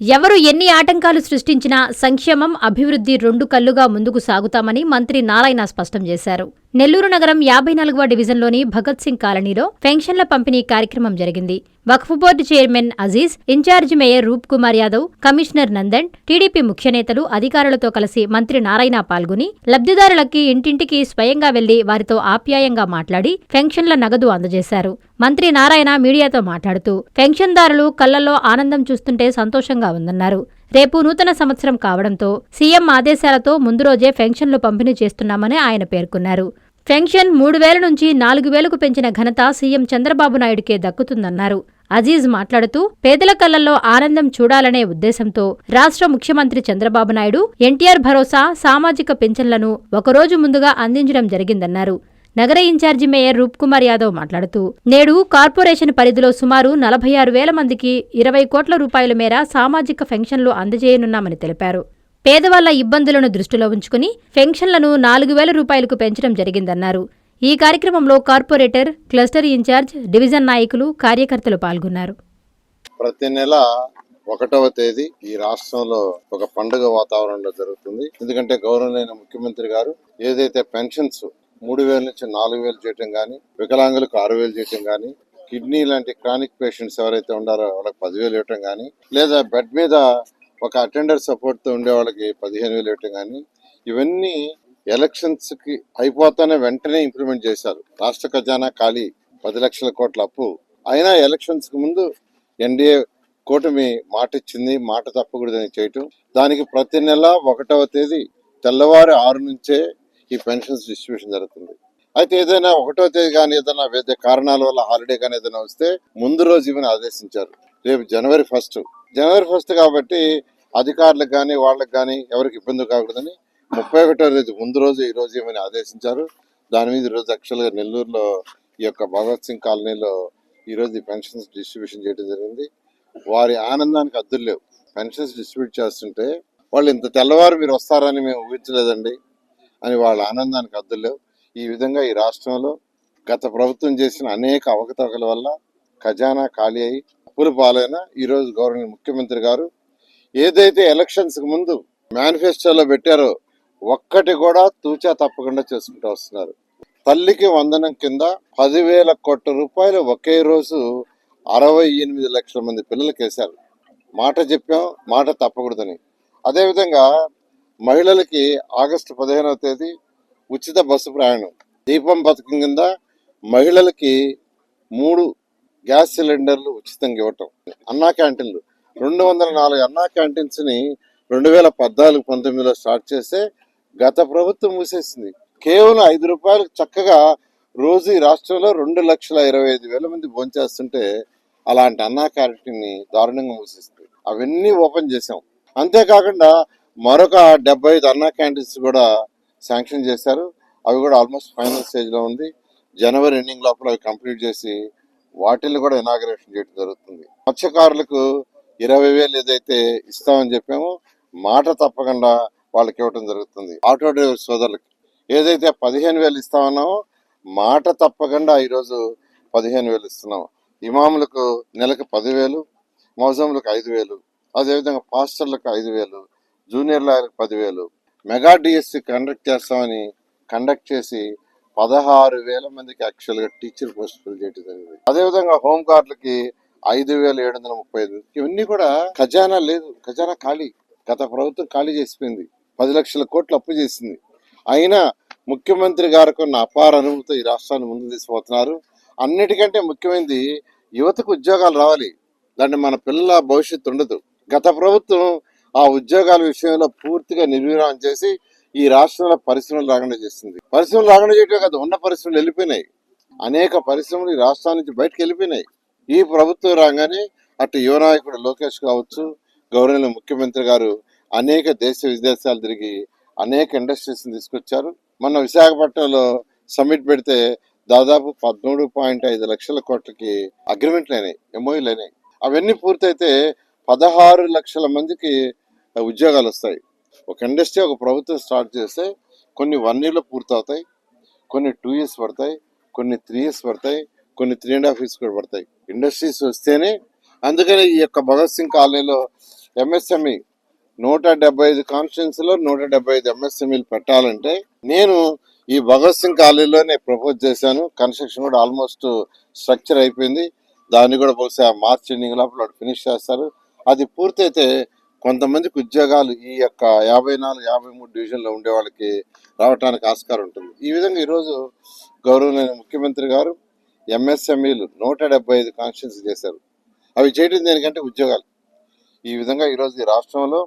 ఎవరు ఎన్ని ఆటంకాలు సృష్టించినా సంక్షేమం అభివృద్ధి రెండు కళ్ళుగా ముందుకు సాగుతామని మంత్రి నారాయణ స్పష్టం చేశారు. నెల్లూరు నగరం యాభై నాలుగవ డివిజన్లోని భగత్ సింగ్ కాలనీలో పెన్షన్ల పంపిణీ కార్యక్రమం జరిగింది. Waqf board chairman Aziz incharge mayor Roop Kumar Yadav commissioner Nandan TDP ముఖ్య నేతలు అధికారులతో కలిసి మంత్రి నారాయణ పాల్గొని లబ్ధిదారులకి ఇంటింటికి స్వయంగా వెళ్ళి వారితో ఆప్యాయంగా మాట్లాడి పెన్షన్ల నగదు అందజేశారు. మంత్రి నారాయణ మీడియాతో మాట్లాడుతూ పెన్షన్దారులు కళ్ళలో ఆనందం చూస్తుంటే సంతోషంగా ఉందన్నారు. రేపు నూతన సంవత్సరం కావడంతో సీఎం ఆదేశాలతో ముందు రోజే పెన్షన్లు పంపిణీ చేస్తున్నామని ఆయన పేర్కొన్నారు. పెన్షన్ మూడు వేల నుంచి నాలుగు వేలకు పెంచిన ఘనత సీఎం చంద్రబాబు నాయుడుకే దక్కుతుందన్నారు. అజీజ్ మాట్లాడుతూ పేదల కళ్ళలో ఆనందం చూడాలనే ఉద్దేశంతో రాష్ట్ర ముఖ్యమంత్రి చంద్రబాబు నాయుడు ఎన్టీఆర్ భరోసా సామాజిక పెన్షన్లను ఒకరోజు ముందుగా అందించడం జరిగిందన్నారు. నగర ఇన్ఛార్జి మేయర్ రూప్ కుమార్ యాదవ్ మాట్లాడుతూ నేడు కార్పొరేషన్ పరిధిలో సుమారు నలభై ఆరు వేల మందికి ఇరవై కోట్ల రూపాయల మేర సామాజిక పెన్షన్లు అందజేయనున్నామని తెలిపారు. పేదవాళ్ళ ఇబ్బందులను దృష్టిలో ఉంచుకుని పెన్షన్లను నాలుగు వేల రూపాయలకు పెంచడం జరిగిందన్నారు. ఈ కార్యక్రమంలో కార్పొరేటర్ క్లస్టర్ ఇన్ఛార్జ్ డివిజన్ నాయకులు కార్యకర్తలు పాల్గొన్నారు. ప్రతి నెల ఒకటవ తేదీ ఈ రాష్ట్రంలో ఒక పండుగ వాతావరణంలో జరుగుతుంది. ఎందుకంటే గౌరవనీయ ముఖ్యమంత్రి గారు ఏదైతే పెన్షన్స్ మూడు వేల నుంచి నాలుగు వేలు చేయటం కానీ వికలాంగులకు ఆరు వేలు చేయటం కానీ కిడ్నీ లాంటి క్రానిక్ పేషెంట్స్ ఎవరైతే ఉండారో వాళ్ళకి పదివేలు ఇవ్వటం కానీ లేదా బెడ్ మీద ఒక అటెండర్ సపోర్ట్తో ఉండే వాళ్ళకి పదిహేను వేలు ఇవ్వటం కానీ ఇవన్నీ ఎలక్షన్స్కి అయిపోతానే వెంటనే ఇంప్లిమెంట్ చేశారు. రాష్ట్ర ఖజానా ఖాళీ పది లక్షల కోట్ల అప్పు. అయినా ఎలక్షన్స్కి ముందు ఎన్డీఏ కూటమి మాట ఇచ్చింది మాట తప్పకూడదని చేయటం. దానికి ప్రతి నెల ఒకటవ తేదీ తెల్లవారు ఆరు నుంచే ఈ పెన్షన్స్ డిస్ట్రిబ్యూషన్ జరుగుతుంది. అయితే ఏదైనా ఒకటో తేదీ కానీ ఏదైనా వేరే కారణాల వల్ల హాలిడే కానీ ఏదైనా వస్తే ముందు రోజు ఇవన్నీ ఆదేశించారు. రేపు జనవరి ఫస్ట్ జనవరి ఫస్ట్ కాబట్టి అధికారులకు కానీ వాళ్ళకి కానీ ఎవరికి ఇబ్బంది కాకూడదని ముప్పై ఒకటో రోజు ముందు రోజు ఈ రోజు ఏమని ఆదేశించారు. దాని మీద ఈరోజు రోజు యాక్చువల్గా నెల్లూరులో ఈ యొక్క భగత్ సింగ్ కాలనీలో ఈరోజు ఈ పెన్షన్స్ డిస్ట్రిబ్యూషన్ చేయడం జరిగింది. వారి ఆనందానికి అద్దులు లేవు. పెన్షన్స్ డిస్ట్రిబ్యూట్ చేస్తుంటే వాళ్ళు ఇంత తెల్లవారు మీరు వస్తారని మేము ఊహించలేదండి. అని వాళ్ళ ఆనందానికి అద్దులేవు లేవు. ఈ విధంగా ఈ రాష్ట్రంలో గత ప్రభుత్వం చేసిన అనేక అవకతవకల వల్ల ఖజానా ఖాళీ అయి అప్పులు పాలైన ఈ రోజు ముఖ్యమంత్రి గారు ఏదైతే ఎలక్షన్స్కి ముందు మేనిఫెస్టోలో పెట్టారో ఒక్కటి కూడా తూచా తప్పకుండా చేసుకుంటూ వస్తున్నారు. తల్లికి వందనం కింద పదివేల కోట్ల రూపాయలు ఒకే రోజు అరవై ఎనిమిది లక్షల మంది పిల్లలకి వేశారు మాట చెప్పాం మాట తప్పకూడదని. అదేవిధంగా మహిళలకి ఆగస్టు పదిహేనవ తేదీ ఉచిత బస్సు ప్రయాణం. దీపం పథకం కింద మహిళలకి మూడు గ్యాస్ సిలిండర్లు ఉచితంగా ఇవ్వటం. అన్నా క్యాంటీన్లు. రెండు వందల నాలుగు అన్నా క్యాంటీన్స్ని రెండు వేల పద్నాలుగు పంతొమ్మిదిలో స్టార్ట్ చేస్తే గత ప్రభుత్వం మూసేసింది. కేవలం ఐదు రూపాయలు చక్కగా రోజు ఈ రాష్ట్రంలో రెండు లక్షల ఇరవై ఐదు వేల మంది భోంచేస్తుంటే అలాంటి అన్నా క్యాంటీన్ని దారుణంగా మూసేస్తుంది అవన్నీ ఓపెన్ చేసాం అంతేకాకుండా మరొక డెబ్బై ఐదు అన్నా క్యాంటీన్స్ కూడా శాంక్షన్ చేశారు. అవి కూడా ఆల్మోస్ట్ ఫైనల్ స్టేజ్లో ఉంది. జనవరి ఎండింగ్ లోపల అవి కంప్లీట్ చేసి వాటిని కూడా ఇనాగ్రేషన్ చేయడం జరుగుతుంది. మత్స్యకారులకు ఇరవై వేలు ఏదైతే ఇస్తామని చెప్పామో మాట తప్పకుండా వాళ్ళకి ఇవ్వటం జరుగుతుంది. ఆటో డ్రైవర్ సోదరులకి ఏదైతే పదిహేను వేలు ఇస్తామన్నామో మాట తప్పకుండా ఈరోజు పదిహేను వేలు ఇస్తున్నాం ఇమాములకు నెలకు పదివేలు మౌజంలకు ఐదు వేలు అదేవిధంగా పాస్టర్లకు ఐదు వేలు జూనియర్ లాయర్కి పదివేలు. మెగా డిఎస్సి కండక్ట్ చేస్తామని కండక్ట్ చేసి పదహారు వేల మందికి యాక్చువల్గా టీచర్ పోస్ట్ ఫిల్ చేయడం జరిగింది. అదేవిధంగా హోమ్ గార్డులకి ఐదు వేల ఏడు వందల ముప్పై ఐదు. ఇవన్నీ కూడా ఖజానా లేదు. ఖజానా ఖాళీ. గత ప్రభుత్వం ఖాళీ చేసిపోయింది. పది లక్షల కోట్లు అప్పు చేసింది. అయినా ముఖ్యమంత్రి గారికి ఉన్న అపార అనుభూతి ఈ రాష్ట్రాన్ని ముందు తీసుకుపోతున్నారు. అన్నిటికంటే ముఖ్యమైనది యువతకు ఉద్యోగాలు రావాలి. దాన్ని మన పిల్లల భవిష్యత్తు ఉండదు. గత ప్రభుత్వం ఆ ఉద్యోగాల విషయంలో పూర్తిగా నిర్వీర్యం చేసి ఈ రాష్ట్రంలో పరిశ్రమలు రాకుండా చేసింది పరిశ్రమలు రాకుండా చేయటమే కాదు ఉన్న పరిశ్రమలు వెళ్ళిపోయినాయి. అనేక పరిశ్రమలు ఈ రాష్ట్రం నుంచి బయటకు వెళ్ళిపోయినాయి. ఈ ప్రభుత్వం రాగానే అటు యువ నాయకుడు లోకేష్ కావచ్చు గౌరవ ముఖ్యమంత్రి గారు అనేక దేశ విదేశాలు తిరిగి అనేక ఇండస్ట్రీస్ తీసుకొచ్చారు. మొన్న విశాఖపట్నంలో సమ్మిట్ పెడితే దాదాపు పదమూడు పాయింట్ ఐదు లక్షల కోట్లకి అగ్రిమెంట్లు అయినాయి ఎంఓయూలు అయినాయి. అవన్నీ పూర్తయితే పదహారు లక్షల మందికి ఉద్యోగాలు వస్తాయి. ఒక ఇండస్ట్రీ ఒక ప్రభుత్వం స్టార్ట్ చేస్తే కొన్ని వన్ ఇయర్లో పూర్తవుతాయి కొన్ని టూ ఇయర్స్ పడతాయి కొన్ని త్రీ ఇయర్స్ పడతాయి కొన్ని త్రీ అండ్ హాఫ్ ఇయర్స్ కూడా పడతాయి. ఇండస్ట్రీస్ వస్తేనే అందుకని ఈ యొక్క భగత్ సింగ్ కాలనీలో ఎంఎస్ఎంఈ నూట డెబ్బై ఐదు కాన్స్టిట్యున్సీలో నూట డెబ్బై ఐదు ఎంఎస్ఎంఈలు పెట్టాలంటే నేను ఈ భగత్ సింగ్ కాలేజీలోనే ప్రపోజ్ చేశాను. కన్స్ట్రక్షన్ కూడా ఆల్మోస్ట్ స్ట్రక్చర్ అయిపోయింది. దాన్ని కూడా బహుశా మార్చ్ ఎండింగ్ లోపల ఫినిష్ చేస్తారు. అది పూర్తయితే కొంతమందికి ఉద్యోగాలు ఈ యొక్క యాభై నాలుగు యాభై మూడు డివిజన్లో ఉండే వాళ్ళకి రావడానికి ఆస్కారం ఉంటుంది. ఈ విధంగా ఈరోజు గౌరవనీయ ముఖ్యమంత్రి గారు ఎంఎస్ఎంఈలు నూట డెబ్బై ఐదు కాన్స్టిట్యూన్సీ చేశారు. అవి చేయడం దేనికంటే ఉద్యోగాలు. ఈ విధంగా ఈరోజు ఈ రాష్ట్రంలో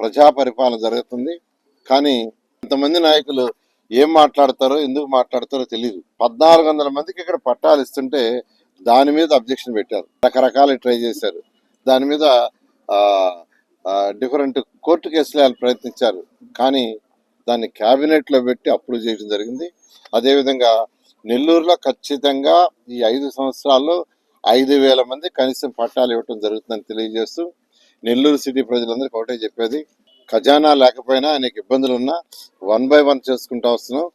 ప్రజా పరిపాలన జరుగుతుంది. కానీ కొంతమంది నాయకులు ఏం మాట్లాడతారో ఎందుకు మాట్లాడతారో తెలియదు పద్నాలుగు వందల మందికి ఇక్కడ పట్టాలు ఇస్తుంటే దాని మీద అబ్జెక్షన్ పెట్టారు. రకరకాల ట్రై చేశారు. దాని మీద డిఫరెంట్ కోర్టు కేసులు వాళ్ళు ప్రయత్నించారు. కానీ దాన్ని క్యాబినెట్లో పెట్టి అప్రూవ్ చేయడం జరిగింది. అదేవిధంగా నెల్లూరులో ఖచ్చితంగా ఈ ఐదు సంవత్సరాల్లో ఐదు వేల మంది కనీసం పట్టాలు ఇవ్వటం జరుగుతుందని తెలియజేస్తూ నెల్లూరు సిటీ ప్రజలందరికీ ఒకటే చెప్పేది. ఖజానా లేకపోయినా అనేక ఇబ్బందులు ఉన్నా వన్ బై వన్ చేసుకుంటూ వస్తున్నాం.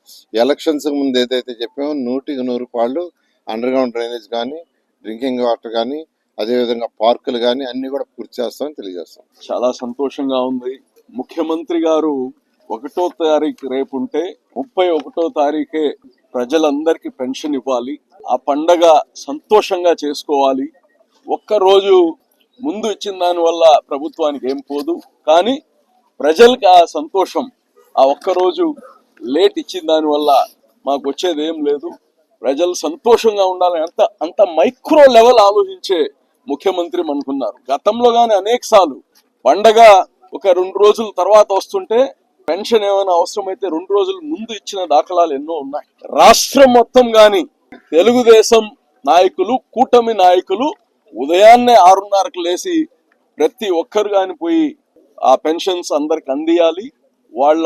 ఎలక్షన్స్ ముందు ఏదైతే చెప్పామో నూటికి నూరు పాళ్ళు అండర్ గ్రౌండ్ డ్రైనేజ్ కానీ డ్రింకింగ్ వాటర్ కానీ అదేవిధంగా పార్కులు కానీ అన్ని కూడా పూర్తి చేస్తామని తెలియజేస్తాం. చాలా సంతోషంగా ఉంది. ముఖ్యమంత్రి గారు ఒకటో తారీఖు రేపు ఉంటే ముప్పై ఒకటో తారీఖే ప్రజలందరికీ పెన్షన్ ఇవ్వాలి. ఆ పండగ సంతోషంగా చేసుకోవాలి. ఒక్క రోజు ముందు ఇచ్చిన దాని వల్ల ప్రభుత్వానికి ఏం పోదు. కానీ ప్రజలకి ఆ సంతోషం ఆ ఒక్క రోజు లేట్ ఇచ్చిన దాని వల్ల మాకు వచ్చేది ఏం లేదు. ప్రజలు సంతోషంగా ఉండాలని అంత అంత మైక్రో లెవెల్ ఆలోచించే ముఖ్యమంత్రి అనుకున్నారు. గతంలో కానీ అనేక సార్లు పండగ ఒక రెండు రోజుల తర్వాత వస్తుంటే పెన్షన్ ఏమైనా అవసరమైతే రెండు రోజుల ముందు ఇచ్చిన దాఖలాలు ఎన్నో ఉన్నాయి. రాష్ట్రం మొత్తం గాని తెలుగుదేశం నాయకులు కూటమి నాయకులు ఉదయాన్నే ఆరున్నరకు లేచి ప్రతి ఒక్కరు కాని పోయి ఆ పెన్షన్స్ అందరికి అందియాలి. వాళ్ళ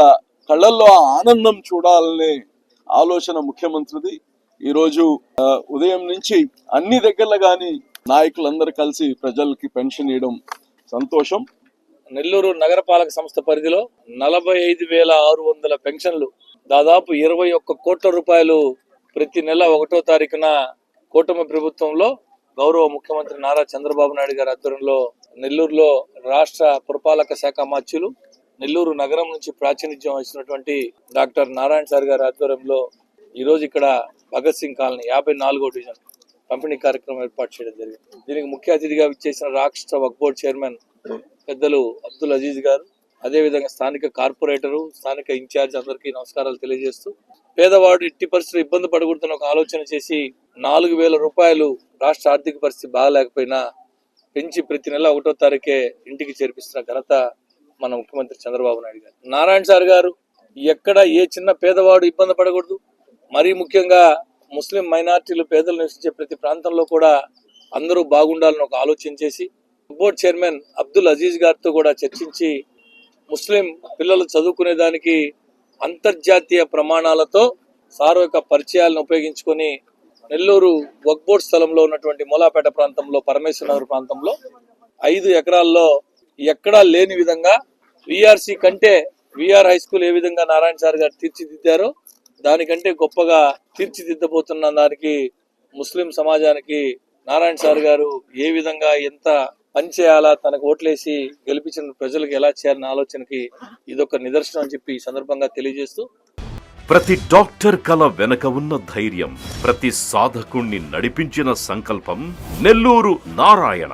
కళ్ళల్లో ఆ ఆనందం చూడాలనే ఆలోచన ముఖ్యమంత్రిది. ఈరోజు ఉదయం నుంచి అన్ని దగ్గరలో కానీ నాయకులందరూ కలిసి ప్రజలకి పెన్షన్ ఇవ్వడం సంతోషం. నెల్లూరు నగరపాలక సంస్థ పరిధిలో నలభై ఐదు వేల ఆరు వందల పెన్షన్లు దాదాపు ఇరవై ఒక్క కోట్ల రూపాయలు ప్రతి నెల ఒకటో తారీఖున కూటమి ప్రభుత్వంలో గౌరవ ముఖ్యమంత్రి నారా చంద్రబాబు నాయుడు గారి ఆధ్వర్యంలో నెల్లూరులో రాష్ట్ర పురపాలక శాఖ మార్చులు నెల్లూరు నగరం నుంచి ప్రాతినిధ్యం వహిస్తున్నటువంటి డాక్టర్ నారాయణ సార్ గారి ఆధ్వర్యంలో ఈ రోజు ఇక్కడ భగత్ సింగ్ కాలనీ యాభై నాలుగో డివిజన్ పంపిణీ కార్యక్రమం ఏర్పాటు చేయడం జరిగింది. దీనికి ముఖ్య అతిథిగా విచ్చేసిన రాష్ట్ర వక్ బోర్డ్ చైర్మన్ పెద్దలు అబ్దుల్ అజీజ్ గారు అదేవిధంగా స్థానిక కార్పొరేటరు స్థానిక ఇన్ఛార్జ్ అందరికీ నమస్కారాలు తెలియజేస్తూ పేదవాడు ఇట్టి పరిస్థితులు ఇబ్బంది పడకూడదని ఒక ఆలోచన చేసి నాలుగు వేల రూపాయలు రాష్ట్ర ఆర్థిక పరిస్థితి బాగాలేకపోయినా పెంచి ప్రతి నెల ఒకటో తారీఖే ఇంటికి చేర్పిస్తున్న ఘనత మన ముఖ్యమంత్రి చంద్రబాబు నాయుడు గారు. నారాయణ సార్ గారు ఎక్కడ ఏ చిన్న పేదవాడు ఇబ్బంది పడకూడదు. మరీ ముఖ్యంగా ముస్లిం మైనార్టీలు పేదలు నివసించే ప్రతి ప్రాంతంలో కూడా అందరూ బాగుండాలని ఒక ఆలోచన చేసి బోర్డ్ చైర్మన్ అబ్దుల్ అజీజ్ గారితో కూడా చర్చించి ముస్లిం పిల్లలు చదువుకునే దానికి అంతర్జాతీయ ప్రమాణాలతో సార్ యొక్క పరిచయాలను ఉపయోగించుకొని నెల్లూరు వక్బోర్డ్ స్థలంలో ఉన్నటువంటి మూలాపేట ప్రాంతంలో పరమేశ్వర నగర్ ప్రాంతంలో ఐదు ఎకరాల్లో ఎక్కడా లేని విధంగా విఆర్సి కంటే విఆర్ హై స్కూల్ ఏ విధంగా నారాయణ సార్ గారు తీర్చిదిద్దారో దానికంటే గొప్పగా తీర్చిదిద్దబోతున్న దానికి ముస్లిం సమాజానికి నారాయణ సార్ గారు ఏ విధంగా ఎంత పని చేయాలా తనకు ఓట్లేసి గెలిపించిన ప్రజలకు ఎలా చేయాలన్న ఆలోచనకి ఇదొక నిదర్శనం అని చెప్పి ఈ సందర్భంగా తెలియజేస్తూ ప్రతి డాక్టర్ కల వెనక ఉన్న ధైర్యం ప్రతి సాధకుణ్ణి నడిపించిన సంకల్పం నెల్లూరు నారాయణ.